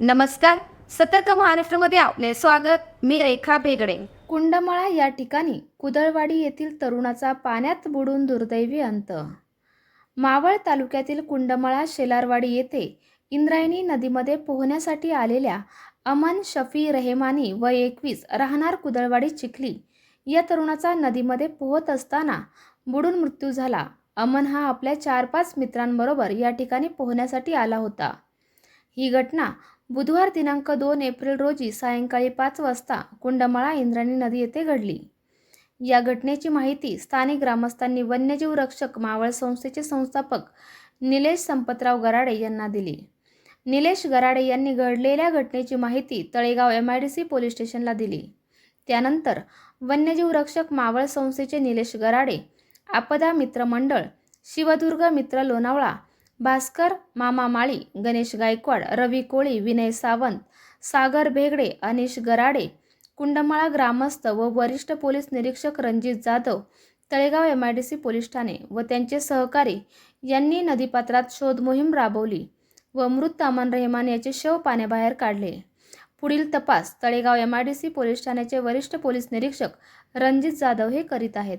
नमस्कार. सतर्क महाराष्ट्रामध्ये आपले स्वागत. मी रेखा बेगडे कुंडमळा या ठिकाणी कुदळवाडी येथील तरुणाचा पाण्यात बुडून दुर्दैवी अंत. मावळ तालुक्यातील कुंडमाळा शेलारवाडी येथे इंद्रायणी नदीमध्ये पोहण्यासाठी आलेल्या अमन शफी रहेमानी व एकवीस राहणार कुदळवाडी चिखली या तरुणाचा नदीमध्ये पोहत असताना बुडून मृत्यू झाला. अमन हा आपल्या चार पाच मित्रांबरोबर या ठिकाणी पोहण्यासाठी आला होता. ही घटना बुधवार दिनांक दोन एप्रिल रोजी सायंकाळी पाच वाजता कुंडमाळा इंद्राणी नदी येथे घडली. या घटनेची माहिती स्थानिक ग्रामस्थांनी वन्यजीव रक्षक मावळ संस्थेचे संस्थापक निलेश संपतराव गराडे यांना दिली. निलेश गराडे यांनी घडलेल्या घटनेची माहिती Talegaon M I D C police स्टेशनला दिली. त्यानंतर वन्यजीव रक्षक मावळ संस्थेचे निलेश गराडे आपदा मित्र मंडळ शिवदुर्ग मित्र लोणावळा भास्कर मामा माळी गणेश गायकवाड रवी कोळी विनय सावंत सागर भेगडे अनिश गराडे कुंडमाळा ग्रामस्थ व वरिष्ठ पोलीस निरीक्षक Ranjit Jadhav Talegaon M I D C police Thane व त्यांचे सहकारी यांनी नदीपात्रात शोध मोहीम राबवली व मृत अमन रेहमान याचे शव पाण्याबाहेर काढले. पुढील तपास Talegaon M I D C police ठाण्याचे वरिष्ठ पोलीस निरीक्षक रणजित जाधव हे करीत आहेत.